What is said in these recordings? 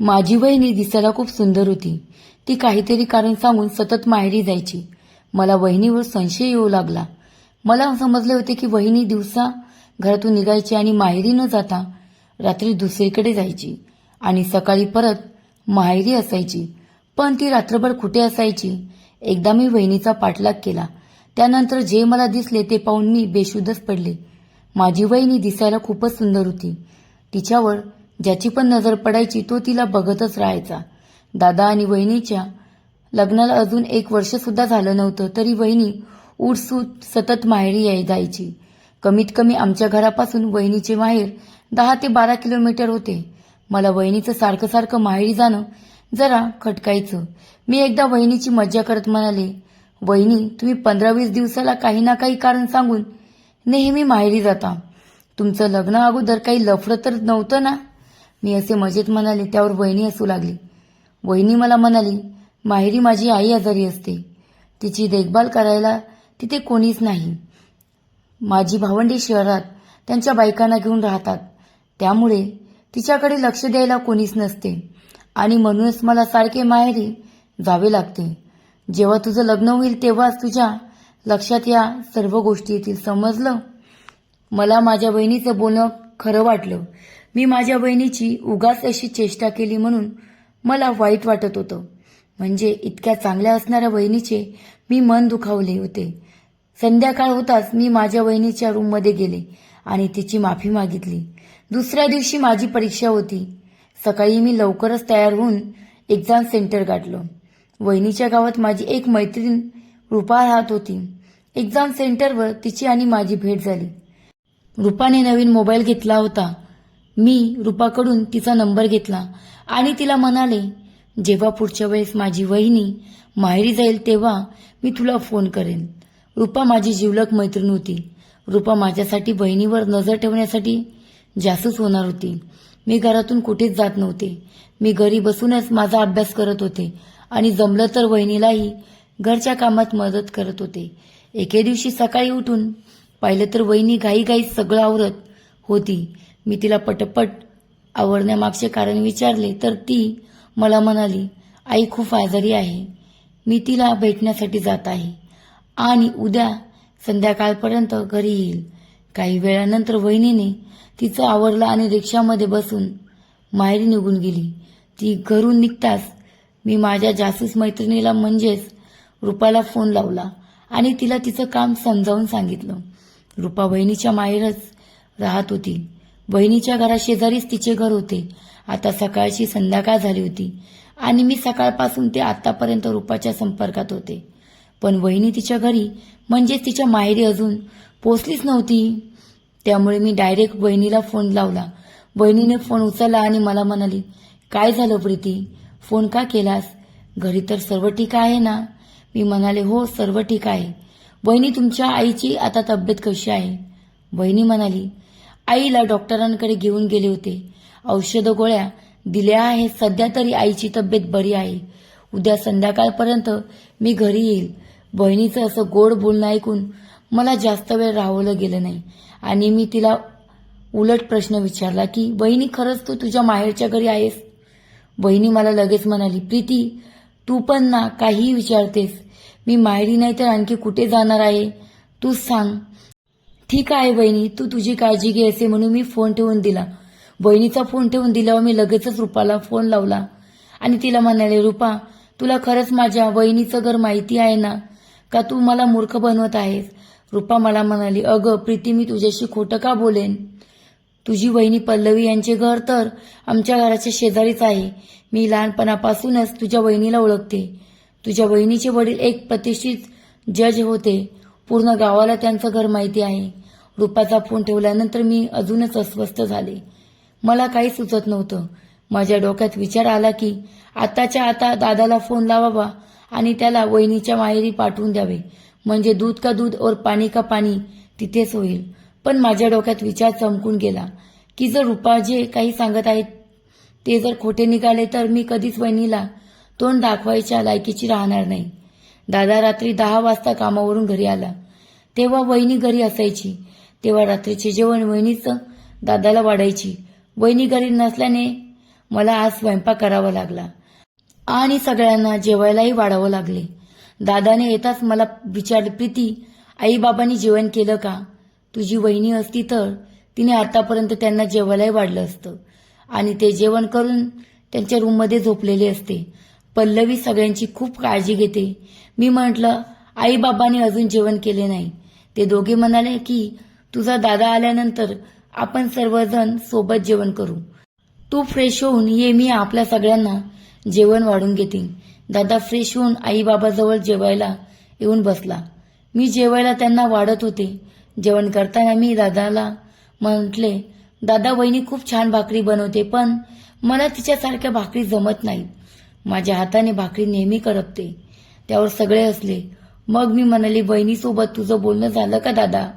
माझी वहिनी दिसायला खूप सुंदर होती. ती काहीतरी कारण सांगून सतत माहेरी जायची. मला वहिनीवर संशय येऊ लागला. मला समजले होते की वहिनी दिवसा घरातून निघायची आणि माहेरी न जाता रात्री दुसरीकडे जायची आणि सकाळी परत माहेरी असायची. पण ती रात्रभर कुठे असायची? एकदा मी वहिनीचा पाठलाग केला. त्यानंतर जे मला दिसले ते पाहून मी बेशुद्धच पडले. माझी वहिनी दिसायला खूपच सुंदर होती. तिच्यावर ज्याची पण नजर पडायची तो तिला बघतच राहायचा. दादा आणि वहिनीच्या लग्नाला अजून एक वर्ष सुद्धा झालं नव्हतं तरी वहिनी उठसूट सतत माहेरी याय जायची. कमीत कमी आमच्या घरापासून वहिनीचे माहेर दहा ते बारा किलोमीटर होते. मला वहिनीचं सारखं सारखं माहेरी जाणं जरा खटकायचं. मी एकदा वहिनीची मज्जा करत म्हणाले वहिनी तुम्ही पंधरा वीस दिवसाला काही ना काही कारण सांगून नेहमी माहेरी जाता. तुमचं लग्न अगोदर काही लफडं तर नव्हतं ना? मी असे मजेत म्हणाले त्यावर वहिनी हसू लागली. वहिनी मला म्हणाली माहेरी माझी आई आजारी असते. तिची देखभाल करायला तिथे कोणीच नाही. माझी भावंडी शहरात त्यांच्या बायकांना घेऊन राहतात. त्यामुळे तिच्याकडे लक्ष द्यायला कोणीच नसते. आणि म्हणूनच मला सारखे माहेरी जावे लागते. जेव्हा तुझं लग्न होईल तेव्हाच तुझ्या लक्षात या सर्व गोष्टी येतील. समजलं? मला माझ्या बहिणीचं बोलणं खरं वाटलं. मी माझ्या बहिणीची उगाच अशी चेष्टा केली म्हणून मला वाईट वाटत होतं. म्हणजे इतक्या चांगल्या असणाऱ्या बहिणीचे मी मन दुखावले होते. संध्याकाळ होताच मी माझ्या बहिणीच्या रूममध्ये गेले आणि तिची माफी मागितली. दुसऱ्या दिवशी माझी परीक्षा होती. सकाळी मी लवकरच तयार होऊन एक्झाम सेंटर गाठलो. वहिनीच्या गावात माझी एक मैत्रीण रुपा राहत होती. एक्झाम सेंटरवर तिची आणि माझी भेट झाली. रुपाने नवीन मोबाईल घेतला होता. मी रुपाकडून तिचा नंबर घेतला आणि तिला म्हणाले जेव्हा पुढच्या वेळेस माझी वहिनी माहेरी जाईल तेव्हा मी तुला फोन करेन. रुपा माझी जिवलक मैत्रीण होती. रुपा माझ्यासाठी बहिणीवर नजर ठेवण्यासाठी जासूस होणार होती. मी घरातून कुठेच जात नव्हते. मी घरी बसूनच माझा अभ्यास करत होते आणि जमलं तर वहिनीलाही घरच्या कामात मदत करत होते. एके दिवशी सकाळी उठून पाहिलं तर वहिनी घाईघाईत सगळं आवरत होती. मी तिला पटपट आवडण्यामागचे कारण विचारले तर ती मला म्हणाली आई खूप आजारी आहे. मी तिला भेटण्यासाठी जात आहे. आणि उद्या संध्याकाळपर्यंत घरी येईल. काही वेळानंतर वहिनीने तिचं आवरलं आणि रिक्षामध्ये बसून माहेरी निघून गेली. ती घरून निघताच मी माझ्या जासूस मैत्रिणीला म्हणजेच रुपाला फोन लावला आणि तिला तिचं काम समजावून सांगितलं. रुपा वहिनीच्या माहेरच राहत होती. बहिणीच्या घराशेजारीच तिचे घर होते. आता सकाळची संध्याकाळ झाली होती आणि मी सकाळपासून ते आतापर्यंत रूपाच्या संपर्कात होते. पण वहिनी तिच्या घरी म्हणजेच तिच्या माहेरी अजून पोचलीच नव्हती. त्यामुळे मी डायरेक्ट बहिणीला फोन लावला. बहिणीने फोन उचलला आणि मला म्हणाली काय झालं प्रीती? फोन का केलास? घरी तर सर्व ठीक आहे ना? मी म्हणाले हो सर्व ठीक आहे. बहिणी तुमच्या आईची आता तब्येत कशी आहे? बहिणी म्हणाली आईला डॉक्टरांकडे घेऊन गेले होते. औषध गोळ्या दिल्या आहेत. सध्या तरी आईची तब्येत बरी आहे. उद्या संध्याकाळपर्यंत मी घरी येईल. बहिणीचं असं गोड बोलणं ऐकून मला जास्त वेळ राहवलं गेलं नाही. आणि मी तिला उलट प्रश्न विचारला की बहिणी खरंच तू तुझ्या माहेरच्या घरी आहेस? बहिणी मला लगेच म्हणाली प्रीती तू पण ना काहीही विचारतेस. मी माहेरी नाही तर आणखी कुठे जाणार आहे? तूच सांग. ठीक आहे बहिणी तू तुझी काळजी घे असे म्हणून मी फोन ठेवून दिला. बहिणीचा फोन ठेवून दिल्यावर मी लगेचच रुपाला फोन लावला. आणि तिला म्हणाले रुपा तुला खरंच माझ्या बहिणीचं घर माहिती आहे ना? का तू मला मूर्ख बनवत आहेस? रुपा मला म्हणाली अगं प्रीती मी तुझ्याशी खोटं का बोलेन? तुझी वहिनी पल्लवी यांचे घर तर आमच्या घराच्या शेजारीच आहे. मी लहानपणापासूनच तुझ्या वहिनीला ओळखते. तुझ्या वहिनीचे वडील एक प्रतिष्ठित जज होते. पूर्ण गावाला त्यांचं घर माहिती आहे. रुपाचा फोन ठेवल्यानंतर मी अजूनच अस्वस्थ झाले. मला काही सुचत नव्हतं. माझ्या डोक्यात विचार आला की आताच्या आता दादाला फोन लावावा आणि त्याला वहिनीच्या माहेरी पाठवून द्यावे. म्हणजे दूध का दूध और पाणी का पाणी तिथेच होईल. पण माझ्या डोक्यात विचार चमकून गेला की जर रुपा जे काही सांगत आहेत ते जर खोटे निघाले तर मी कधीच वहिनीला तोंड दाखवायच्या लायकीची राहणार नाही. दादा रात्री दहा वाजता कामावरून घरी आला. तेव्हा वहिनी घरी असायची. तेव्हा रात्रीचे जेवण वहिनीचं दादाला वाढायची. वहिनी घरी नसल्याने मला आज स्वयंपाक करावा लागला. आणि सगळ्यांना जेवायलाही वाढावं लागले. दादाने येताच मला विचारले प्रीती आईबाबांनी जेवण केलं का? तुझी वहिनी असती तर तिने आतापर्यंत त्यांना जेवायलाही वाढलं असतं. आणि ते जेवण करून त्यांच्या रूममध्ये झोपलेले असते. पल्लवी सगळ्यांची खूप काळजी घेते. मी म्हटलं आईबाबांनी अजून जेवण केले नाही. ते दोघे म्हणाले की तुझा दादा आल्यानंतर आपण सर्वजण सोबत जेवण करू. तू फ्रेश होऊन ये मी आपल्या सगळ्यांना जेवण वाढून घेते दादा फ्रेश होऊन आईबाबाजवळ जेवायला येऊन बसला. मी जेवायला त्यांना वाढत होते. जेवण करताना मी दादाला म्हटले दादा वहिनी खूप छान भाकरी बनवते पण मला तिच्यासारख्या भाकरी जमत नाहीत. माझ्या हाताने भाकरी नेहमी करपते. त्यावर सगळे हसले. मग मी म्हणाली बहिणीसोबत तुझं बोलणं झालं का दादा?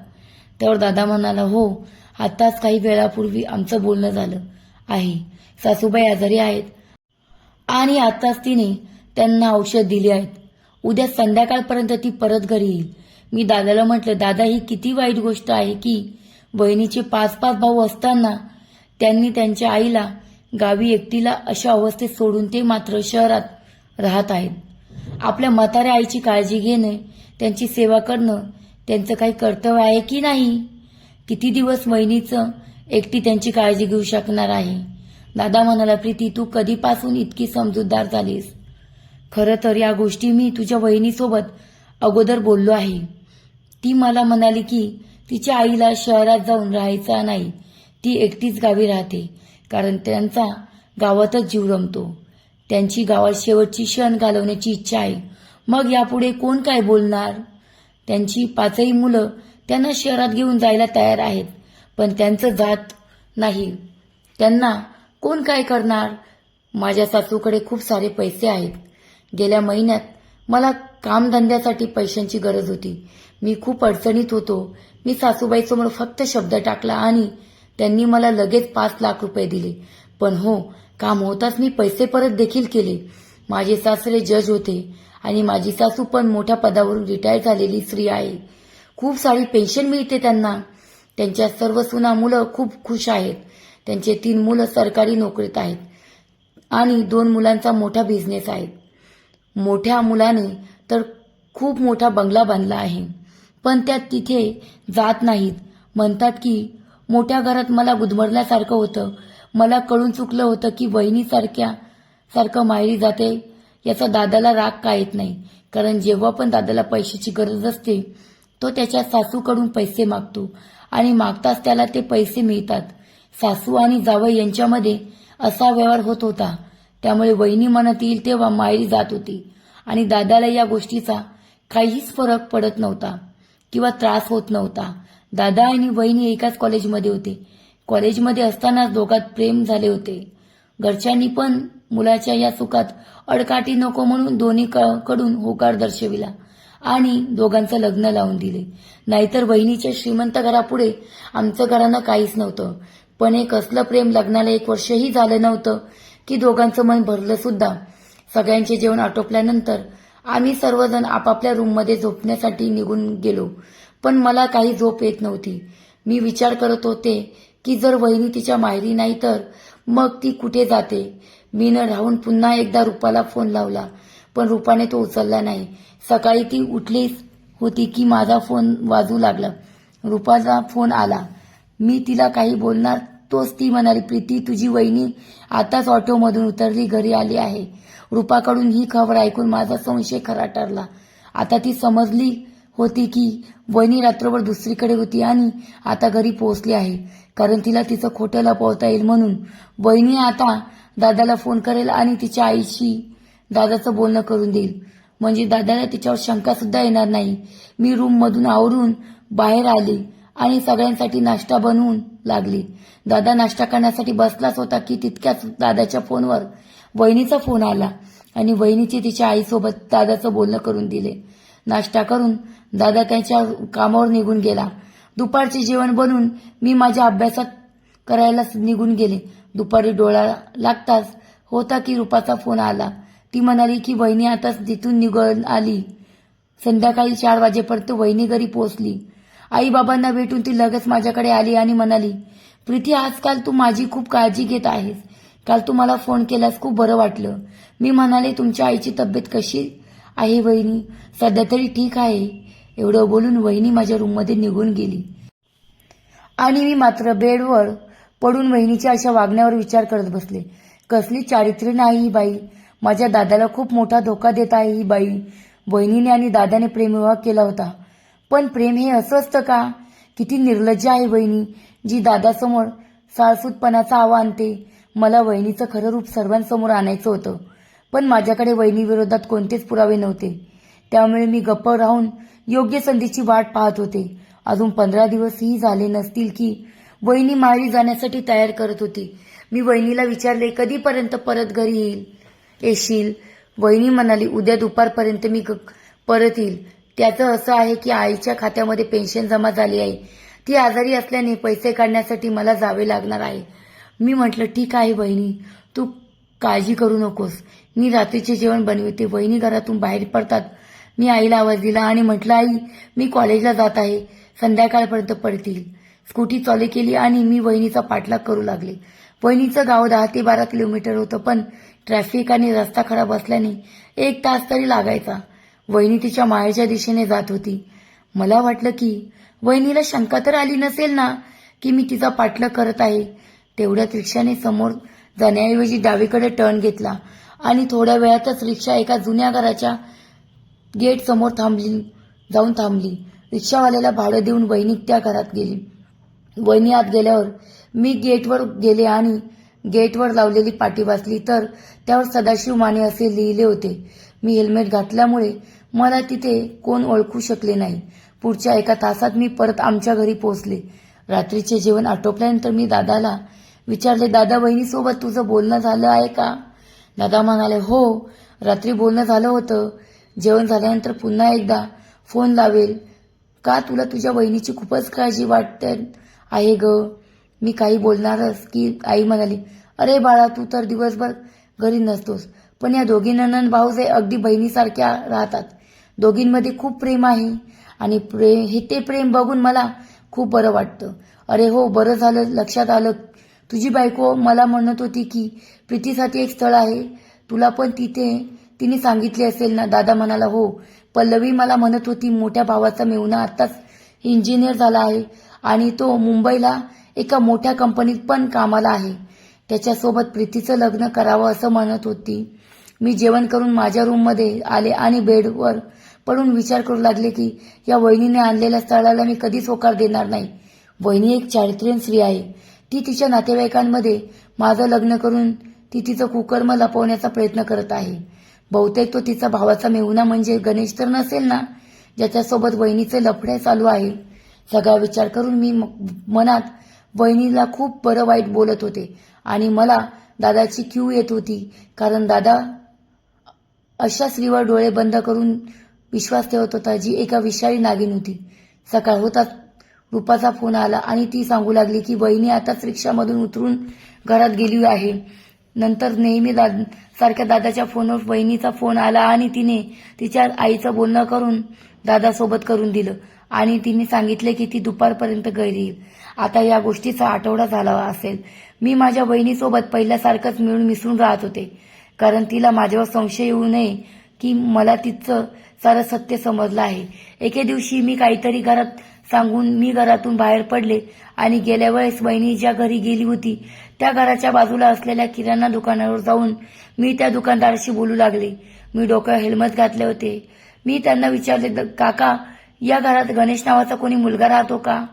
त्यावर दादा म्हणाला हो आताच काही वेळापूर्वी आमचं बोलणं झालं. आहे. सासूबाई आजारी आहेत. आणि आताच तिने त्यांना औषध दिली आहेत. उद्या संध्याकाळपर्यंत ती परत घरी येईल. मी दादाला म्हटलं दादा ही किती वाईट गोष्ट आहे की बहिणीचे पाच पाच भाऊ असताना त्यांनी त्यांच्या आईला गावी एकटीला अशा अवस्थेत सोडून ते मात्र शहरात राहत आहेत. आपल्या म्हाताऱ्या आईची काळजी घेणं त्यांची सेवा करणं त्यांचं काही कर्तव्य आहे की नाही? किती दिवस वहिनीचं एकटी त्यांची काळजी घेऊ शकणार आहे? दादा म्हणाला प्रीती तू कधीपासून इतकी समजूतदार झालीस? खरं तर या गोष्टी मी तुझ्या वहिनीसोबत अगोदर बोललो आहे. ती मला म्हणाली की तिच्या आईला शहरात जाऊन राहायचा नाही. ती एकटीच गावी राहते कारण त्यांचा गावातच जीव रमतो. त्यांची गावात शेवटची क्षण घालवण्याची इच्छा आहे. मग यापुढे कोण काय बोलणार? त्यांची पाचही मुलं त्यांना शहरात घेऊन जायला तयार आहेत पण त्यांचं जात नाही. त्यांना कोण काय करणार? माझ्या सासूकडे खूप सारे पैसे आहेत. गेल्या महिन्यात मला कामधंद्यासाठी पैशांची गरज होती. मी खूप अडचणीत होतो. मी सासूबाईसमोर फक्त शब्द टाकला आणि त्यांनी मला लगेच पाच लाख रुपये दिले. पण हो काम होताच मी पैसे परत देखील केले. माझे सासरे जज होते आणि माझी सासू पण मोठ्या पदावरून रिटायर झालेली स्त्री आहे. खूप सारी पेन्शन मिळते त्यांना. त्यांच्या सर्व सुना मुलं खूप खुश आहेत. त्यांचे तीन मुलं सरकारी नोकरीत आहेत आणि दोन मुलांचा मोठा बिझनेस आहे. मोठ्या मुलाने तर खूप मोठा बंगला बांधला आहे. पण त्या तिथे जात नाहीत. म्हणतात की मोठ्या घरात मला गुदमरल्यासारखं होतं. मला कळून चुकलं होतं की वहिनीसारख्या सारखं माहेरी जाते याचा दादाला राग का येत नाही? कारण जेव्हा पण दादाला पैशाची गरज असते तो त्याच्या सासूकडून पैसे मागतो. आणि मागताच त्याला ते पैसे मिळतात. सासू आणि जावई यांच्यामध्ये असा व्यवहार होत होता. त्यामुळे वहिनी म्हणत येईल तेव्हा माहेरी जात होती. आणि दादाला या गोष्टीचा काहीच फरक पडत नव्हता किंवा त्रास होत नव्हता. दादा आणि वहिनी एकाच कॉलेजमध्ये होते. कॉलेजमध्ये असतानाच दोघात प्रेम झाले होते. घरच्यांनी पण मुलाच्या या सुखात अडकाटी नको म्हणून दोन्ही कडून होकार दर्शविला आणि दोघांचं लग्न लावून दिले. नाहीतर वहिनीच्या श्रीमंत घरापुढे आमचं घरानं काहीच नव्हतं. पण एक असलं प्रेम लग्नाला एक वर्षही झालं नव्हतं की दोघांचं मन भरलं सुद्धा. सगळ्यांचे जेवण आटोपल्यानंतर आम्ही सर्वजण आपापल्या रूममध्ये झोपण्यासाठी निघून गेलो. पण मला काही झोप येत नव्हती. मी विचार करत होते की जर वहिनी तिच्या माहेरी नाही तर मग ती कुठे जाते? मी न राहून पुन्हा एकदा रुपाला फोन लावला पण रुपाने तो उचलला नाही. सकाळी ती उठलीच होती की माझा फोन वाजू लागला. रुपाचा फोन आला. मी तिला काही बोलणार तोच ती म्हणाली प्रीती तुझी वहिनी आताच ऑटोमधून उतरली घरी आली आहे. रुपाकडून ही खबर ऐकून माझा संशय खरा ठरला. आता ती समजली होती की वहिनी रात्रभर दुसरीकडे होती आणि आता घरी पोहोचली आहे. कारण तिला तिचं खोटं लपवता येईल म्हणून. बहिणी आता दादाला फोन करेल आणि तिच्या आईशी दादाचं बोलणं करून देईल. म्हणजे दादाला तिच्यावर शंका सुद्धा येणार नाही. मी रूम मधून आवरून बाहेर आले आणि सगळ्यांसाठी नाश्ता बनवून लागली. दादा नाश्ता करण्यासाठी बसलाच होता की तितक्याच दादाच्या फोनवर वहिनीचा फोन आला आणि वहिनीचे तिच्या आईसोबत दादाचं बोलणं करून दिले. नाश्ता करून दादा त्यांच्या कामावर निघून गेला. दुपारचे जेवण बनवून मी माझ्या अभ्यासात करायला निघून गेले. दुपारी डोळा लागताच होता की रुपाचा फोन आला. ती म्हणाली की वहिनी आताच तिथून निघून आली. संध्याकाळी चार वाजेपर्यंत वहिनी घरी पोहोचली. आई बाबांना भेटून ती लगेच माझ्याकडे आली आणि म्हणाली प्रीती आजकाल तू माझी खूप काळजी घेत आहेस. काल तू मला फोन केलास खूप बरं वाटलं. मी म्हणाले तुमच्या आईची तब्येत कशी आहे वहिनी? सध्या तरी ठीक आहे. एवढं बोलून वहिनी माझ्या रूममध्ये निघून गेली. आणि मी मात्र बेडवर पडून वहिनीच्या अशा वागण्यावर विचार करत बसले. कसली चारित्र्य नाही ही बाई. माझ्या दादाला खूप मोठा धोका देत आहे ही बाई. वहिनीने आणि दादाने प्रेमविवाह केला होता. पण प्रेम हे असं असतं का? किती निर्लज्ज आहे वहिनी जी दादासमोर साळसूतपणाचा आवा आणते. मला वहिनीचं खरं रूप सर्वांसमोर आणायचं होतं. पण माझ्याकडे वहिनीविरोधात कोणतेच पुरावे नव्हते. त्यामुळे मी गप्प राहून योग्य संधीची वाट पाहत होते. अजून पंधरा दिवसही झाले नसतील की वहिनी माहेरी जाण्यासाठी तयार करत होती. मी वहिनीला विचारले कधीपर्यंत परत घरी येईल? येशील. वहिनी म्हणाली उद्या दुपारपर्यंत मी परत येईल. त्याचं असं आहे की आईच्या खात्यामध्ये पेन्शन जमा झाली आहे. ती आजारी असल्याने पैसे काढण्यासाठी मला जावे लागणार आहे. मी म्हटलं ठीक आहे वहिनी. तू काळजी करू नकोस. मी रात्रीचे जेवण बनविते. वहिनी घरातून बाहेर पडतात. मी आईला आवाज दिला आणि म्हटलं आई मी कॉलेजला जात आहे. संध्याकाळपर्यंत पडतील. स्कूटी चालू केली आणि मी वहिनीचा पाठलाग करू लागले. वहिनीचं गाव दहा ते बारा किलोमीटर होतं पण ट्रॅफिक आणि रस्ता खराब असल्याने एक तास तरी लागायचा. वहिनी तिच्या माहेरच्या दिशेने जात होती. मला वाटलं की वहिनीला शंका तर आली नसेल ना की मी तिचा पाठलाग करत आहे. तेवढ्यात रिक्षाने समोर जाण्याऐवजी डावीकडे टर्न घेतला आणि थोड्या वेळातच रिक्षा एका जुन्या घराच्या गेट समोर थांबली. जाऊन थांबली. रिक्षावाल्याला भाडं देऊन वहिनी त्या घरात गेली. वहिनी आत गेल्यावर मी गेटवर गेले आणि गेटवर लावलेली पाटी वाचली. तर त्यावर सदाशिव माने असे लिहिले होते. मी हेल्मेट घातल्यामुळे मला तिथे कोण ओळखू शकले नाही. पुढच्या एका तासात मी परत आमच्या घरी पोहोचले. रात्रीचे जेवण आटोपल्यानंतर मी दादाला विचारले दादा बहिणीसोबत तुझं बोलणं झालं आहे का? दादा म्हणाले हो रात्री बोलणं झालं होतं. जेवण झाल्यानंतर पुन्हा एकदा फोन लावेल. का तुला तुझ्या बहिणीची खूपच काळजी वाटते? आहे ग. मी काही बोलणारच की आई म्हणाली अरे बाळा तू तर दिवसभर घरी नसतोस. पण या दोघी ननन भाऊजे अगदी बहिणीसारख्या राहतात. दोघींमध्ये खूप प्रेम आहे आणि प्रेम हे ते प्रेम बघून मला खूप बरं वाटतं. अरे हो बरं झालं लक्षात आलं. तुझी बायको मला म्हणत होती की प्रीतीसाठी एक स्थळ आहे. तुला पण तिथे तिने सांगितले असेल ना दादा म्हणाला हो पल्लवी मला म्हणत होती मोठ्या भावाचा मेहुणा आत्ताच इंजिनियर झाला आहे आणि तो मुंबईला एका मोठ्या कंपनीत पण कामाला आहे. त्याच्यासोबत प्रीतीचं लग्न करावं असं म्हणत होती. मी जेवण करून माझ्या रूममध्ये आले आणि बेडवर पडून विचार करू लागले की या वहिनीने आणलेल्या स्थळाला मी कधीच होकार देणार नाही. वहिनी एक चारित्र्यन स्त्री आहे. ती तिच्या नातेवाईकांमध्ये माझं लग्न करून ती तिचं कुकर्म लपवण्याचा प्रयत्न करत आहे. बहुतेक तो तिचा भावाचा मेहुणा म्हणजे गणेश तर नसेल ना? ज्याच्यासोबत वहिनीचे लफडे चालू आहे. सगळा विचार करून मी म- मनात वहिनीला खूप बरं वाईट बोलत होते. आणि मला दादाची क्यू येत होती. कारण दादा अशा स्त्रीवर डोळे बंद करून विश्वास ठेवत होता जी एका विषारी नागिन होती. सकाळ होताच रूपाचा फोन आला आणि ती सांगू लागली की वहिनी आताच रिक्षामधून उतरून घरात गेली आहे. नंतर नेहमी दाद सारख्या दादाच्या फोनवर बहिणीचा फोन आला आणि तिने तिच्या आईचं बोलणं करून दादासोबत करून दिलं. आणि तिने सांगितले की ती दुपारपर्यंत घरी येईल. आता या गोष्टीचा आठवडा झाला असेल. मी माझ्या बहिणीसोबत पहिल्यासारखंच मिळून मिसळून राहत होते. कारण तिला माझ्यावर संशय येऊ नये की मला तिचं सारं सत्य समजलं आहे. एके दिवशी मी काहीतरी घरात सांगून मी घरातून बाहेर पडले आणि गेल्या वेळेस बहिणी ज्या घरी गेली होती त्या घराच्या बाजूला असलेल्या किराणा दुकानावर जाऊन मी त्या दुकानदाराशी बोलू लागले. मी डोक्यावर हेल्मेट घातले होते. मी त्यांना विचारले काका या घरात गणेश नावाचा कोणी मुलगा राहतो का?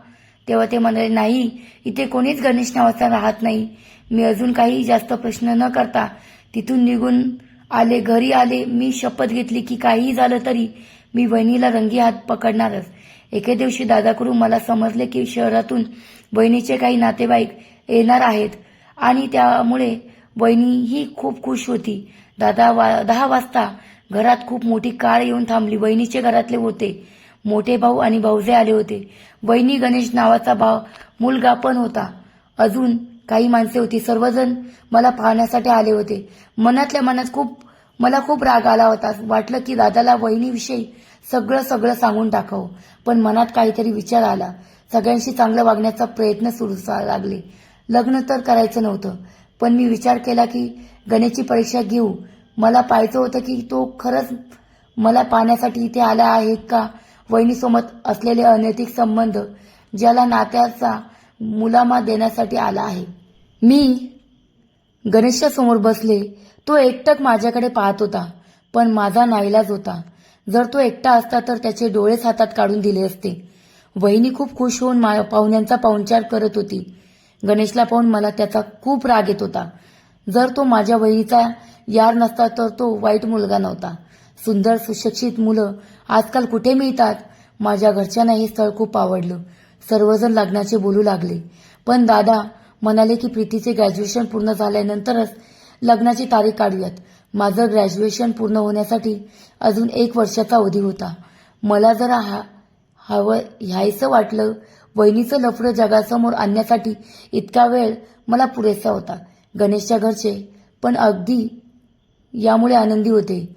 तेव्हा ते म्हणाले नाही इथे कोणीच गणेश नावाचा राहत नाही. मी अजून काही जास्त प्रश्न न करता तिथून निघून आले घरी आले मी शपथ घेतली की काहीही झालं तरी मी वहिनीला रंगी हात पकडणारच. एके दिवशी दादाकडून मला समजले की शहरातून बहिणीचे काही नातेवाईक येणार आहेत आणि त्यामुळे वहिनी ही खूप खुश होती. दादा वा दहा वाजता घरात खूप मोठी कार येऊन थांबली. वहिनीचे घरातले होते. मोठे भाऊ आणि भाऊजे आले होते. वहिनी गणेश नावाचा भाव मुलगा पण होता. अजून काही माणसे होती. सर्वजण मला पाहण्यासाठी आले होते. मनातल्या मनात खूप मला खूप राग आला होता. वाटलं की दादाला वहिनीविषयी सगळं सगळं सांगून टाकावं. पण मनात काहीतरी विचार आला. सगळ्यांशी चांगलं वागण्याचा प्रयत्न सुरू लागले. लग्न तर करायचं नव्हतं. पण मी विचार केला की गणेशची परीक्षा घेऊ. मला पाहायचं होतं की तो खरंच मला पाहण्यासाठी इथे आला आहे का? वहिनीसोबत असलेले अनैतिक संबंध ज्याला नात्याचा मुलामा देण्यासाठी आला आहे. मी गणेशच्या समोर बसले. तो एकटक माझ्याकडे पाहत होता पण माझा नाईलाज होता. जर तो एकटा असता तर त्याचे डोळेच हातात काढून दिले असते. वहिनी खूप खुश होऊन मा पाहुण्यांचा पाहुणचार करत होती. गणेशला पाहून मला त्याचा खूप राग येत होता. जर तो माझ्या वहिनीचा यार नसता तर तो वाईट मुलगा नव्हता. सुंदर सुशिक्षित मुलं आजकाल कुठे मिळतात? माझ्या घरच्यांना हे स्थळ खूप आवडलं. सर्वजण लग्नाचे बोलू लागले. पण दादा म्हणाले की प्रीतीचे ग्रॅज्युएशन पूर्ण झाल्यानंतरच लग्नाची तारीख काढूयात. माझं ग्रॅज्युएशन पूर्ण होण्यासाठी अजून एक वर्षाचा अवधी होता. मला जरा हा हवं ह्यायचं वाटलं. वहिनीचं लफडं जगासमोर आणण्यासाठी इतका वेळ मला पुरेसा होता. गणेशच्या घरचे. पण अगदी यामुळे आनंदी होते.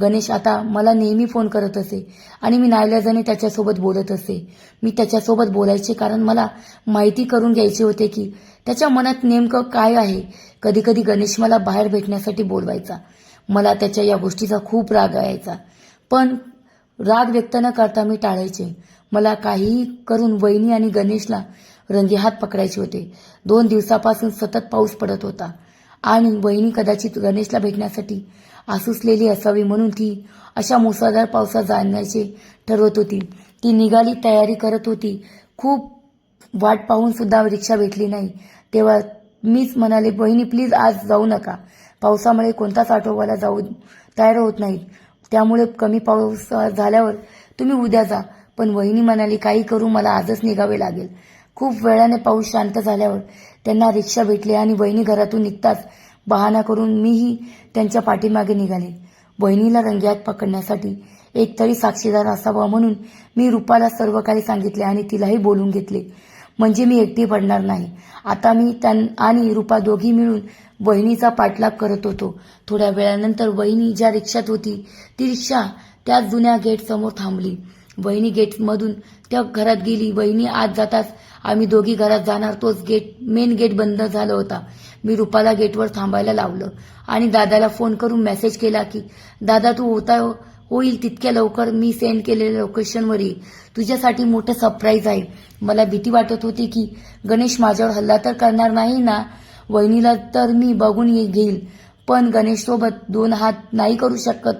गणेश आता मला नेहमी फोन करत असे आणि मी नाईलाजाने त्याच्यासोबत बोलत असे. मी त्याच्यासोबत बोलायचे कारण मला माहिती करून घ्यायचे होते की त्याच्या मनात नेमकं काय आहे. कधीकधी गणेश मला बाहेर भेटण्यासाठी बोलवायचा. मला त्याच्या या गोष्टीचा खूप राग यायचा. पण राग व्यक्त न करता मी टाळायचे. मला काहीही करून वहिनी आणि गणेशला रंगेहात पकडायचे होते. दोन दिवसापासून सतत पाऊस पडत होता आणि वहिनी कदाचित गणेशला भेटण्यासाठी आसुसलेली असावी म्हणून ती अशा मुसळधार पावसात जाण्याचे ठरवत होती. ती निघाली तयारी करत होती. खूप वाट पाहून सुद्धा रिक्षा भेटली नाही. तेव्हा मीच म्हणाले बहिणी प्लीज आज जाऊ नका. पावसामुळे कोणताच ऑटोवाला जाऊ तयार होत नाहीत त्यामुळे कमी पाऊस झाल्यावर तुम्ही उद्या जा. पण वहिनी म्हणाली काही करू मला आजच निघावे लागेल. खूप वेळाने पाऊस शांत झाल्यावर त्यांना रिक्षा भेटली आणि वहिनी घरातून निघताच बहाणा करून मीही त्यांच्या पाठीमागे निघाले. बहिणीला रंग्यात पकडण्यासाठी एक तरी साक्षीदार असावा म्हणून मी रुपाला सर्व काही सांगितले आणि तिलाही बोलून घेतले. म्हणजे मी एकटी पडणार नाही. आता मी त्यां आणि रुपा दोघी मिळून बहिणीचा पाठलाग करत होतो. थोड्या वेळानंतर वहिनी ज्या रिक्षात होती ती रिक्षा त्याच जुन्या गेट समोर थांबली. बहिणी गेटमधून त्या घरात गेली. बहिणी आत जाताच आम्ही दोघी घरात जाणार. तोच गेट मेन गेट बंद झाला होता. मी रुपाला गेटवर थांबायला लावलं. आणि दादाला फोन करून मेसेज केला की दादा तू होता होईल तितक्या लवकर. मी सेंड केलेल्या लोकेशनवर ये. तुझ्यासाठी मोठं सरप्राईज आहे. मला भीती वाटत होती की गणेश माझ्यावर हल्ला तर करणार नाही ना? वहिनीला तर मी बघून ये- घेईल. पण गणेशसोबत दोन हात नाही करू शकत.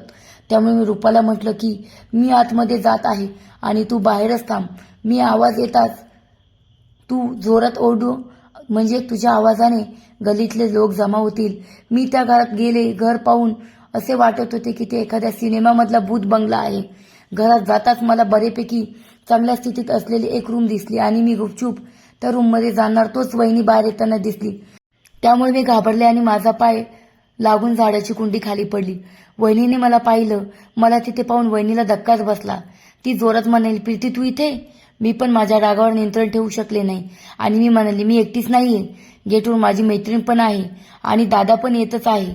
त्यामुळे मी रुपाला म्हटलं की मी आतमध्ये जात आहे आणि तू बाहेरच थांब. मी आवाज येताच तू जोरात ओरडू? म्हणजे तुझ्या आवाजाने गलीतले लोक जमा होतील. मी त्या घरात गेले घर पाहून असे वाटत होते की ते एखाद्या सिनेमामधला भूत बंगला आहे. घरात जाताच मला बरेपैकी चांगल्या स्थितीत असलेली एक रूम दिसली आणि मी गुपचूप त्या रूममध्ये जाणार तोच वहिनी बाहेर येताना दिसली. त्यामुळे मी घाबरले आणि माझा पाय लागून झाडाची कुंडी खाली पडली. वहिनीने मला पाहिलं. मला तिथे पाहून वहिनीला धक्काच बसला. ती जोरात म्हणाली प्रीती तू इथे? मी पण माझ्या रागावर नियंत्रण ठेवू शकले नाही. आणि मी म्हणाली मी एकटीच नाही आहे गेटवर माझी मैत्रीण पण आहे आणि दादा पण येतच आहे.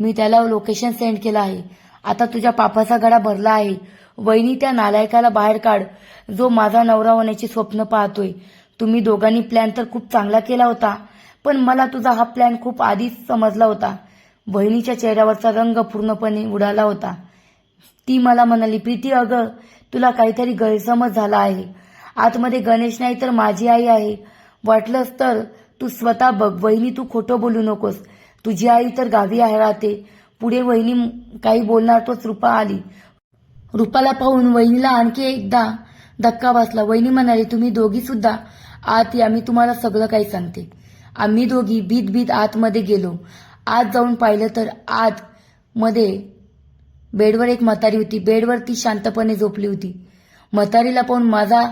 मी त्याला लोकेशन सेंड केलं आहे. आता तुझ्या पापाचा गडा भरला आहे. वहिनी त्या नालायकाला बाहेर काढ. जो माझा नवरा होण्याची स्वप्न पाहतोय. तुम्ही दोघांनी प्लॅन तर खूप चांगला केला होता पण मला तुझा हा प्लॅन खूप आधीच समजला होता. बहिणीच्या चेहऱ्यावरचा रंग पूर्णपणे उडाला होता. ती मला म्हणाली प्रीती अगं तुला काहीतरी गैरसमज झाला आहे. आतमध्ये गणेश नाही तर माझी आई आहे. वाटलंच तर तू स्वतः बघ वहिनी तू खोटं बोलू नकोस. तुझी आई तर गावी आहे राहते. पुढे वहिनी काही बोलणार तोच रुपा आली. रुपाला पाहून वहिनीला आणखी एकदा धक्का बसला. वहिनी म्हणाली तुम्ही दोघी सुद्धा आत या मी तुम्हाला सगळं काही सांगते. आम्ही दोघी भीत भीत आतमध्ये गेलो. आत जाऊन पाहिलं तर आत मध्ये बेडवर एक म्हातारी होती. बेडवर ती शांतपणे झोपली होती. म्हातारीला पाहून माझा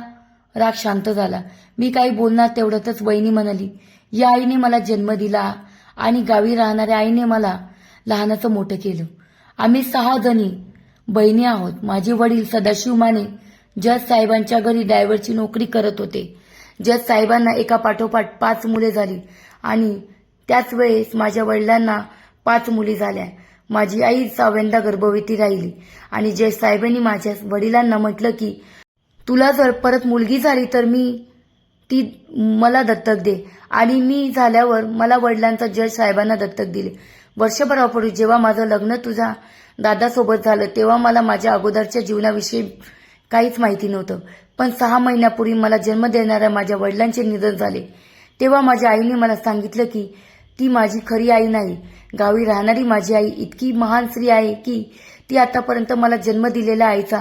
राग शांत झाला. मी काही बोलणार तेवढ्यातच वहिनी म्हणाली या आईने मला जन्म दिला आणि गावी राहणाऱ्या आईने मला लहानाचं मोठं केलं. आम्ही सहा जणी बहिणी आहोत. माझे वडील सदाशिव माने जज साहेबांच्या घरी ड्रायव्हरची नोकरी करत होते. जज साहेबांना एका पाठोपाठ पाच मुले झाली आणि त्याच वेळेस माझ्या वडिलांना पाच मुली झाल्या. माझी आई सहाव्यांदा गर्भवती राहिली. आणि जय साहेबांनी माझ्या वडिलांना म्हटलं की तुला जर परत मुलगी झाली तर मी ती मला दत्तक दे. आणि मी झाल्यावर मला वडिलांचा जय साहेबांना दत्तक दिले. वर्षभरापूर्वी जेव्हा माझं लग्न तुझा दादासोबत झालं तेव्हा मला माझ्या अगोदरच्या जीवनाविषयी काहीच माहिती नव्हतं. पण सहा महिन्यापूर्वी मला जन्म देणाऱ्या माझ्या वडिलांचे निधन झाले. तेव्हा माझ्या आईने मला सांगितलं की ती माझी खरी आई नाही. गावी राहणारी माझी आई इतकी महान स्त्री आहे की ती आतापर्यंत मला जन्म दिलेल्या आईचा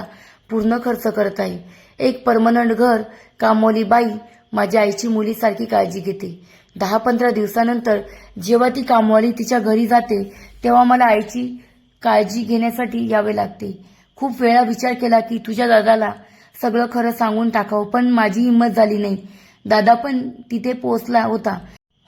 पूर्ण खर्च करत आहे. एक परमनंट घर कामोली बाई माझ्या आईची मुलीसारखी काळजी घेते. दहा पंधरा दिवसानंतर जेव्हा ती कामवाली तिच्या घरी जाते तेव्हा मला आईची काळजी घेण्यासाठी यावे लागते. खूप वेळा विचार केला की तुझ्या दादाला सगळं खरं सांगून टाकावं पण माझी हिंमत झाली नाही. दादा पण तिथे पोहोचला होता.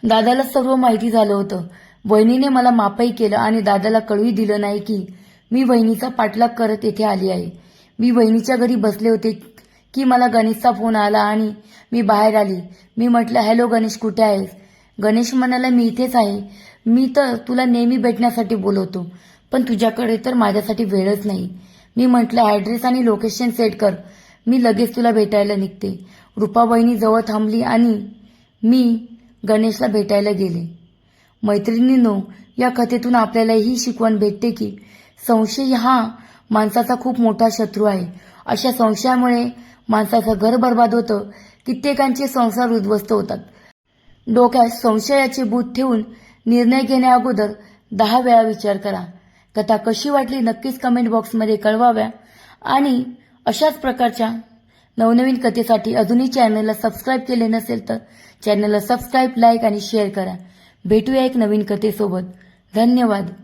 दादाला सर्व माहिती झालं होतं. वहिनीने मला मापही केलं आणि दादाला कळूही दिलं नाही की मी वहिनीचा पाठलाग करत येथे आली आहे. मी वहिनीच्या घरी बसले होते की मला गणेशचा फोन आला आणि मी बाहेर आली. मी म्हटलं हॅलो गणेश कुठे आहेस? गणेश म्हणाला मी इथेच आहे. मी तर तुला नेहमी भेटण्यासाठी बोलवतो पण तुझ्याकडे तर माझ्यासाठी वेळच नाही. मी म्हटलं ॲड्रेस आणि लोकेशन सेट कर. मी लगेच तुला भेटायला निघते. रुपा बहिणी जवळ थांबली आणि मी गणेशला भेटायला गेले. मैत्रिणींनो या कथेतून आपल्याला ही शिकवण भेटते की संशय हा माणसाचा खूप मोठा शत्रू आहे. अशा संशयामुळे माणसाचं घर बर्बाद होतं. कित्येकांचे संसार उद्ध्वस्त होतात. डोक्यात संशयाचे भूत ठेवून निर्णय घेण्या अगोदर दहा वेळा विचार करा. कथा कशी वाटली नक्कीच कमेंट बॉक्समध्ये कळवाव्या. आणि अशाच प्रकारच्या नवनवीन कथेसाठी अजूनही चॅनलला सबस्क्राईब केले नसेल तर चॅनलला सबस्क्राईब लाईक आणि शेअर करा. भेटूया एक नवीन कथेसोबत. धन्यवाद.